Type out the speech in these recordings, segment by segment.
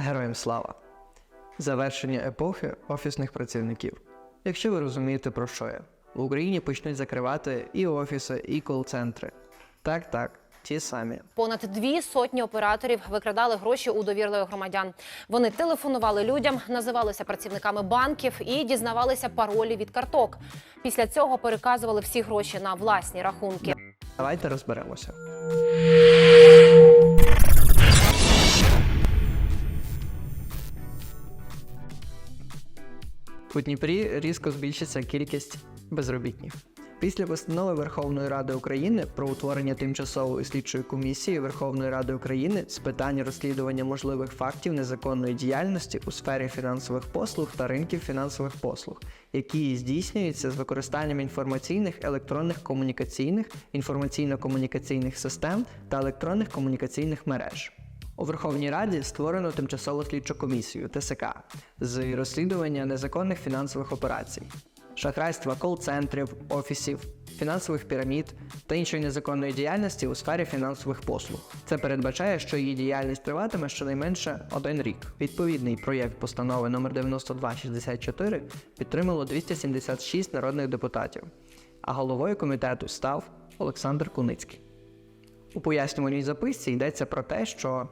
Героям слава! Завершення епохи офісних працівників. Якщо ви розумієте, про що я, в Україні почнуть закривати і офіси, і кол-центри. Так, так, ті самі. Понад дві сотні операторів викрадали гроші у довірливих громадян. Вони телефонували людям, називалися працівниками банків і дізнавалися паролі від карток. Після цього переказували всі гроші на власні рахунки. Давайте розберемося. У Дніпрі різко збільшиться кількість безробітних. Після постанови Верховної Ради України про утворення тимчасової слідчої комісії Верховної Ради України з питань розслідування можливих фактів незаконної діяльності у сфері фінансових послуг та ринків фінансових послуг, які здійснюються з використанням інформаційних, електронних комунікаційних, інформаційно-комунікаційних систем та електронних комунікаційних мереж. У Верховній Раді створено тимчасову слідчу комісію ТСК з розслідування незаконних фінансових операцій, шахрайства кол-центрів, офісів, фінансових пірамід та іншої незаконної діяльності у сфері фінансових послуг. Це передбачає, що її діяльність триватиме щонайменше один рік. Відповідний проєкт постанови номер 9264 підтримало 276 народних депутатів, а головою комітету став Олександр Куницький. У пояснювальній записці йдеться про те, що,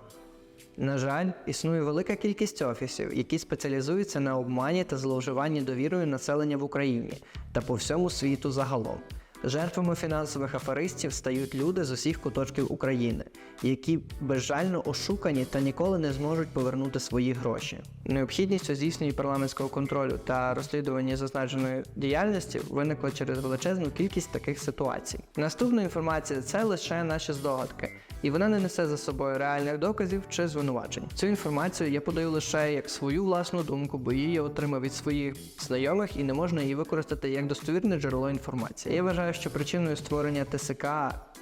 на жаль, існує велика кількість офісів, які спеціалізуються на обмані та зловживанні довірою населення в Україні та по всьому світу загалом. Жертвами фінансових аферистів стають люди з усіх куточків України, які безжально ошукані та ніколи не зможуть повернути свої гроші. Необхідність у здійсненні парламентського контролю та розслідуванні зазначеної діяльності виникла через величезну кількість таких ситуацій. Наступна інформація це лише наші здогадки, і вона не несе за собою реальних доказів чи звинувачень. Цю інформацію я подаю лише як свою власну думку, бо її я отримав від своїх знайомих і не можна її використати як достовірне джерело інформації. Я вважаю, що причиною створення ТСК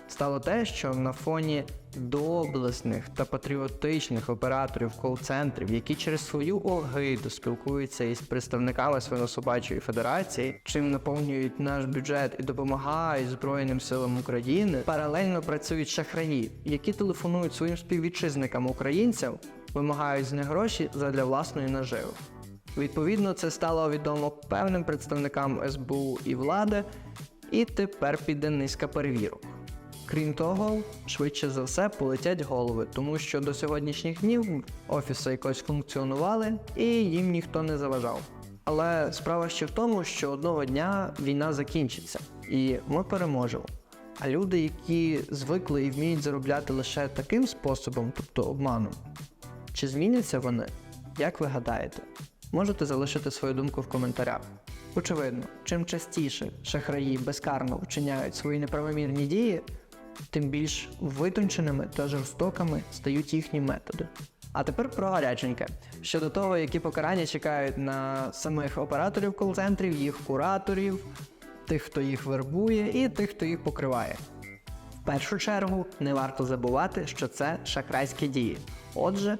стало те, що на фоні доблесних та патріотичних операторів кол-центрів, які через свою огиду спілкуються із представниками свинособачої федерації, чим наповнюють наш бюджет і допомагають Збройним силам України, паралельно працюють шахраї, які телефонують своїм співвітчизникам українцям, вимагають з них гроші задля власної наживи. Відповідно, це стало відомо певним представникам СБУ і влади, і тепер піде низка перевірок. Крім того, швидше за все полетять голови, тому що до сьогоднішніх днів офіси якось функціонували і їм ніхто не заважав. Але справа ще в тому, що одного дня війна закінчиться, і ми переможемо. А люди, які звикли і вміють заробляти лише таким способом, тобто обманом, чи зміняться вони? Як ви гадаєте? Можете залишити свою думку в коментарях. Очевидно, чим частіше шахраї безкарно вчиняють свої неправомірні дії, тим більш витонченими та жорстокими стають їхні методи. А тепер про гаряченьке. Щодо того, які покарання чекають на самих операторів кол-центрів, їх кураторів, тих, хто їх вербує, і тих, хто їх покриває. В першу чергу не варто забувати, що це шахрайські дії. Отже,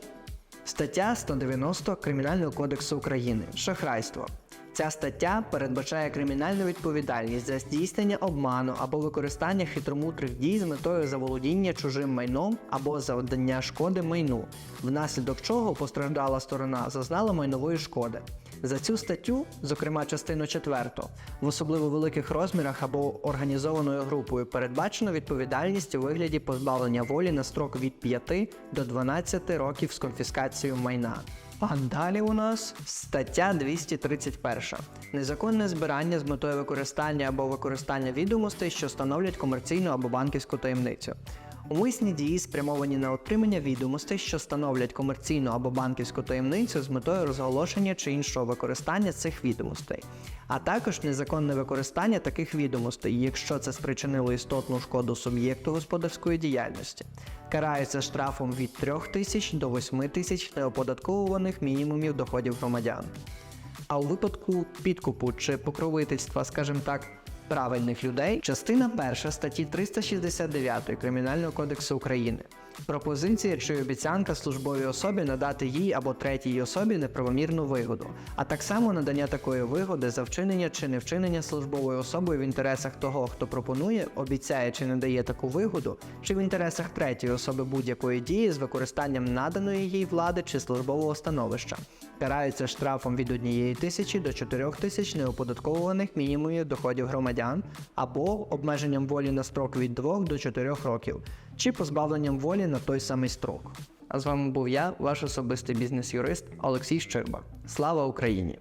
стаття 190 Кримінального кодексу України шахрайство. Ця стаття передбачає кримінальну відповідальність за здійснення обману або використання хитромудрих дій з метою заволодіння чужим майном або завдання шкоди майну, внаслідок чого постраждала сторона зазнала майнової шкоди. За цю статтю, зокрема частину 4, в особливо великих розмірах або організованою групою передбачено відповідальність у вигляді позбавлення волі на строк від 5 до 12 років з конфіскацією майна. А далі у нас стаття 231. Незаконне збирання з метою використання або використання відомостей, що становлять комерційну або банківську таємницю. Умисні дії спрямовані на отримання відомостей, що становлять комерційну або банківську таємницю з метою розголошення чи іншого використання цих відомостей, а також незаконне використання таких відомостей, якщо це спричинило істотну шкоду суб'єкту господарської діяльності. Карається штрафом від 3 тисяч до 8 тисяч неоподатковуваних мінімумів доходів громадян. А у випадку підкупу чи покровительства, скажімо так, правильних людей, частина 1 статті 369 Кримінального кодексу України Пропозиція чи обіцянка службовій особі надати їй або третій особі неправомірну вигоду, а так само надання такої вигоди за вчинення чи не вчинення службовою особою в інтересах того, хто пропонує, обіцяє чи не дає таку вигоду, чи в інтересах третьої особи будь-якої дії з використанням наданої їй влади чи службового становища. Караються штрафом від 1 тисячі до 4 тисяч неоподатковуваних мінімумів доходів громадян або обмеженням волі на строк від 2 до 4 років, чи позбавленням волі на той самий строк. А з вами був я, ваш особистий бізнес-юрист Олексій Щерба. Слава Україні!